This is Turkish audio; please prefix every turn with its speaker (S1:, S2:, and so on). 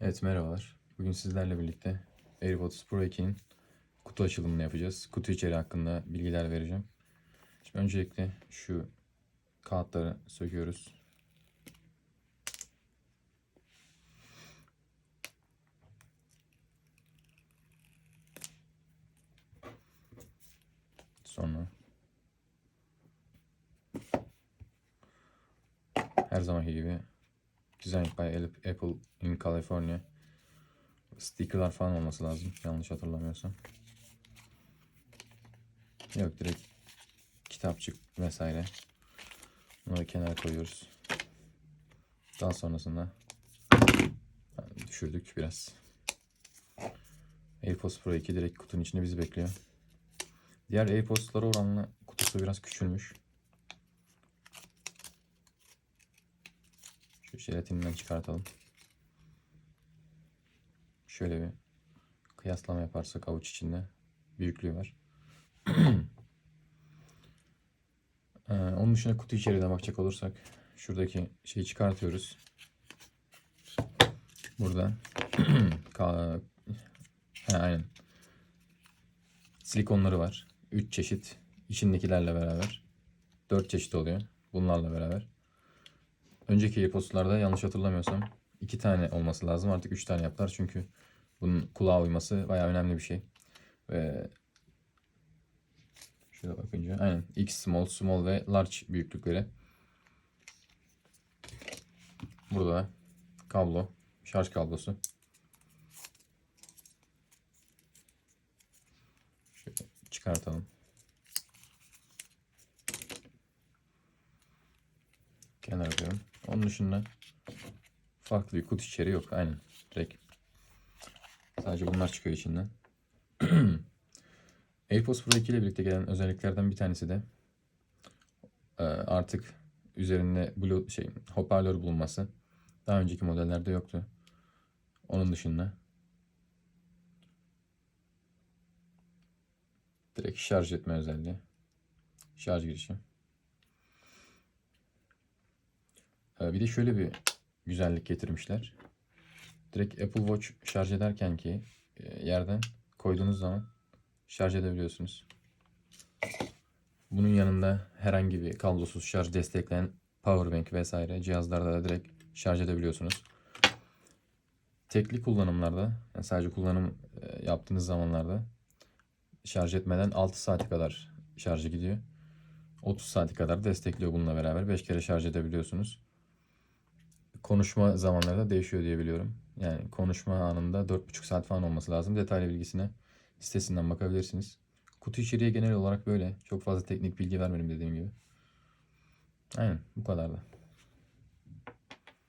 S1: Evet merhabalar. Bugün sizlerle birlikte AirPods Pro 2'nin kutu açılımını yapacağız. Kutu içeriği hakkında bilgiler vereceğim. Şimdi öncelikle şu kağıtları söküyoruz. Sonra her zamanki gibi Designed by Apple in California. Stickerlar falan olması lazım. Yanlış hatırlamıyorsam. Yok direkt kitapçık vesaire. Bunları kenara koyuyoruz. Daha sonrasında düşürdük biraz. AirPods Pro 2 direkt kutunun içinde bizi bekliyor. Diğer AirPods'lara oranla kutusu biraz küçülmüş. Şu jelatininden çıkartalım. Şöyle bir kıyaslama yaparsak avuç içinde büyüklüğü var. ee, onun dışında kutu içeriğine bakacak olursak şuradaki şeyi çıkartıyoruz. Burada He, aynen. Silikonları var. 3 çeşit içindekilerle beraber 4 çeşit oluyor bunlarla beraber. Önceki AirPods'larda yanlış hatırlamıyorsam iki tane olması lazım. Artık üç tane yaptılar çünkü bunun kulağa uyması bayağı önemli bir şey. Ve şöyle bakınca aynen X small, small ve large büyüklükleri. Burada kablo, şarj kablosu. Şöyle çıkartalım. Kenara koyalım. Onun dışında farklı bir kutu içeriği yok. Aynen. Direkt. Sadece bunlar çıkıyor içinden. AirPods Pro 2 ile birlikte gelen özelliklerden bir tanesi de e, artık üzerinde Bluetooth şey hoparlör bulunması. Daha önceki modellerde yoktu. Onun dışında direkt şarj etme özelliği. Şarj girişi. Ee, Bir de şöyle bir güzellik getirmişler. Direkt Apple Watch şarj ederken ki e, yerden koyduğunuz zaman şarj edebiliyorsunuz. Bunun yanında herhangi bir kablosuz şarj destekleyen powerbank vesaire cihazlarda da direkt şarj edebiliyorsunuz. Tekli kullanımlarda yani sadece kullanım e, yaptığınız zamanlarda şarj etmeden 6 saate kadar şarjı gidiyor. 30 saati kadar destekliyor bununla beraber. 5 kere şarj edebiliyorsunuz konuşma zamanları da değişiyor diye biliyorum. Yani konuşma anında 4,5 saat falan olması lazım. Detaylı bilgisine sitesinden bakabilirsiniz. Kutu içeriği genel olarak böyle. Çok fazla teknik bilgi vermedim dediğim gibi. Aynen bu kadar da.